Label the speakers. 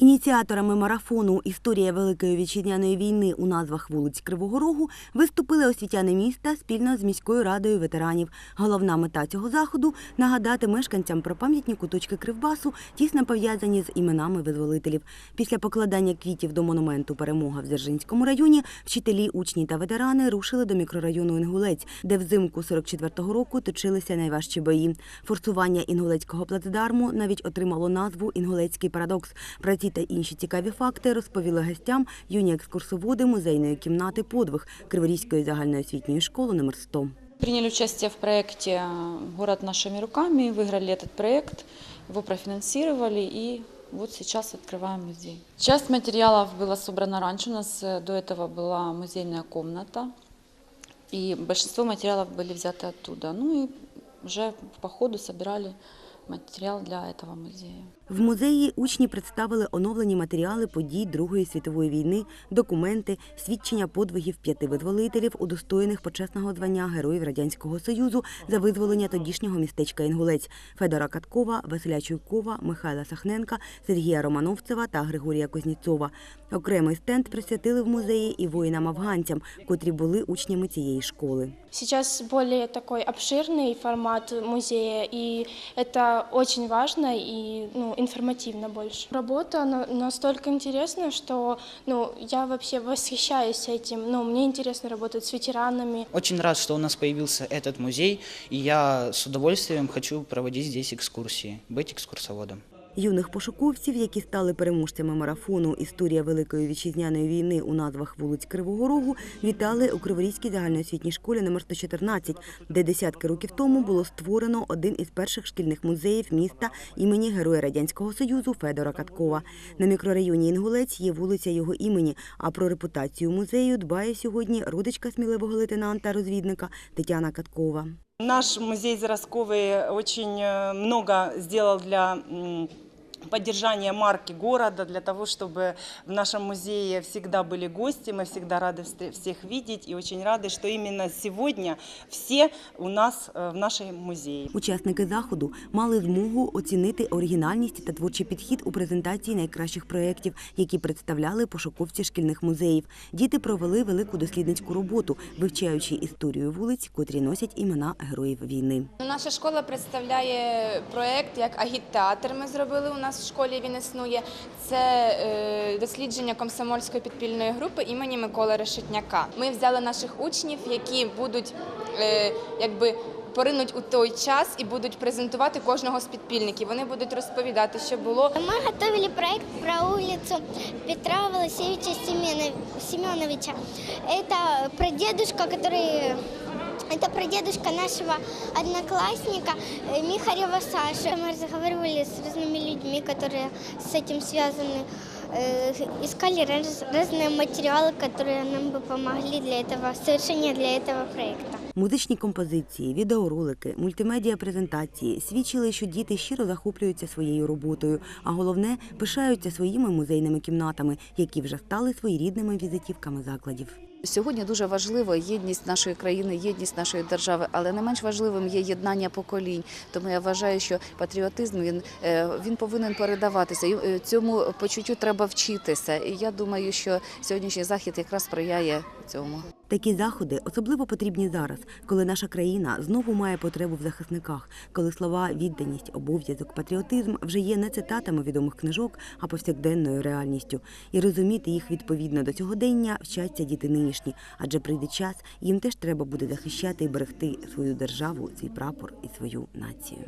Speaker 1: Ініціаторами марафону Історія Великої вітчизняної війни у назвах вулиць Кривого Рогу виступили освітяни міста спільно з міською радою ветеранів. Головна мета цього заходу нагадати мешканцям про пам'ятні куточки Кривбасу, тісно пов'язані з іменами визволителів. Після покладання квітів до монументу Перемога в Дзержинському районі вчителі, учні та ветерани рушили до мікрорайону Інгулець, де взимку 44-го року точилися найважчі бої. Форсування інгулецького плацдарму навіть отримало назву Інгулецький парадокс. Про ці та інші цікаві факти розповіли гостям юні екскурсоводи музейної кімнати подвиг Криворізької загальноосвітньої школи номер 100.
Speaker 2: Приняли участие в проекте «Город нашими руками», выиграли этот проект, его профинансировали и вот сейчас открываем музей. Часть материалов была собрана раньше, у нас э, до этого была музейная комната, и большинство материалов были взяты оттуда. Ну и уже по ходу собирали материал для этого музея.
Speaker 1: В музеї учні представили оновлені матеріали подій Другої світової війни, документи, свідчення подвигів п'яти визволителів, удостоєних почесного звання Героїв Радянського Союзу за визволення тодішнього містечка Інгулець Федора Каткова, Василя Чуйкова, Михайла Сахненка, Сергія Романовцева та Григорія Кузнєцова. Окремий стенд присвятили в музеї і воїнам-афганцям, котрі були учнями цієї школи.
Speaker 3: Сейчас более такой обширный формат музея, и это очень важно и ну, информативно больше. Работа на- настолько интересная, что ну, я вообще восхищаюсь этим. Ну, мне интересно работать с ветеранами.
Speaker 4: Очень рад, что у нас появился этот музей, и я с удовольствием хочу проводить здесь экскурсии, быть экскурсоводом.
Speaker 1: Юних пошуковців, які стали переможцями марафону Історія Великої вітчизняної війни у назвах вулиць Кривого Рогу, вітали у Криворізькій загальноосвітній школі номер 114, де десятки років тому було створено один із перших шкільних музеїв міста імені Героя Радянського Союзу Федора Каткова. На мікрорайоні Інгулець є вулиця його імені. А про репутацію музею дбає сьогодні родичка сміливого лейтенанта розвідника Тетяна Каткова.
Speaker 5: Наш музей Заросковый очень э, много сделал для м, поддержания марки города, для того, чтобы в нашем музее всегда были гости, мы всегда рады встр- всех видеть и очень рады, что именно сегодня все у нас э, в нашем музее.
Speaker 1: Учасники заходу мали змогу оцінити оригінальність та творчий підхід у презентації найкращих проєктів, які представляли пошуковці шкільних музеїв. Діти провели велику дослідницьку роботу, вивчаючи історію вулиць, котрі носять імена героїв війни.
Speaker 6: Наша школа представляє проєкт як агіттеатр. Ми зробили у нас в школі. Він існує. Це е, дослідження комсомольської підпільної групи імені Миколи Решетняка. Ми взяли наших учнів, які будуть е, якби. Поринуть у той час і будуть презентувати кожного з підпільників. Вони будуть розповідати, що було.
Speaker 7: Мы готовили проект про улицу Петра Волосевича Семена- Семеновича. Это про дедушка, который... Это про дедушка нашего одноклассника э, Михарева Саши. Мы разговаривали с разными людьми, которые с этим связаны. Э, Искали раз- разные материалы, которые нам бы помогли для этого, совершения для этого проекта.
Speaker 1: Музичні композиції, відеоролики, мультимедіа презентації свідчили, що діти щиро захоплюються своєю роботою, а головне пишаються своїми музейними кімнатами, які вже стали своєрідними візитівками закладів.
Speaker 8: Сьогодні дуже важливо єдність нашої країни, єдність нашої держави, але не менш важливим є єднання поколінь. Тому я вважаю, що патріотизм він, е, він повинен передаватися. І, е, Цьому почуттю треба вчитися. І я думаю, що сьогоднішній захід якраз сприяє цьому.
Speaker 1: Такі заходи особливо потрібні зараз, коли наша країна знову має потребу в захисниках, коли слова відданість, обов'язок, патріотизм вже є не цитатами відомих книжок, а повсякденною реальністю. І розуміти їх відповідно до сьогодення вчаться діти нинішні, адже прийде час, їм теж треба буде захищати і берегти свою державу, свій прапор і свою націю.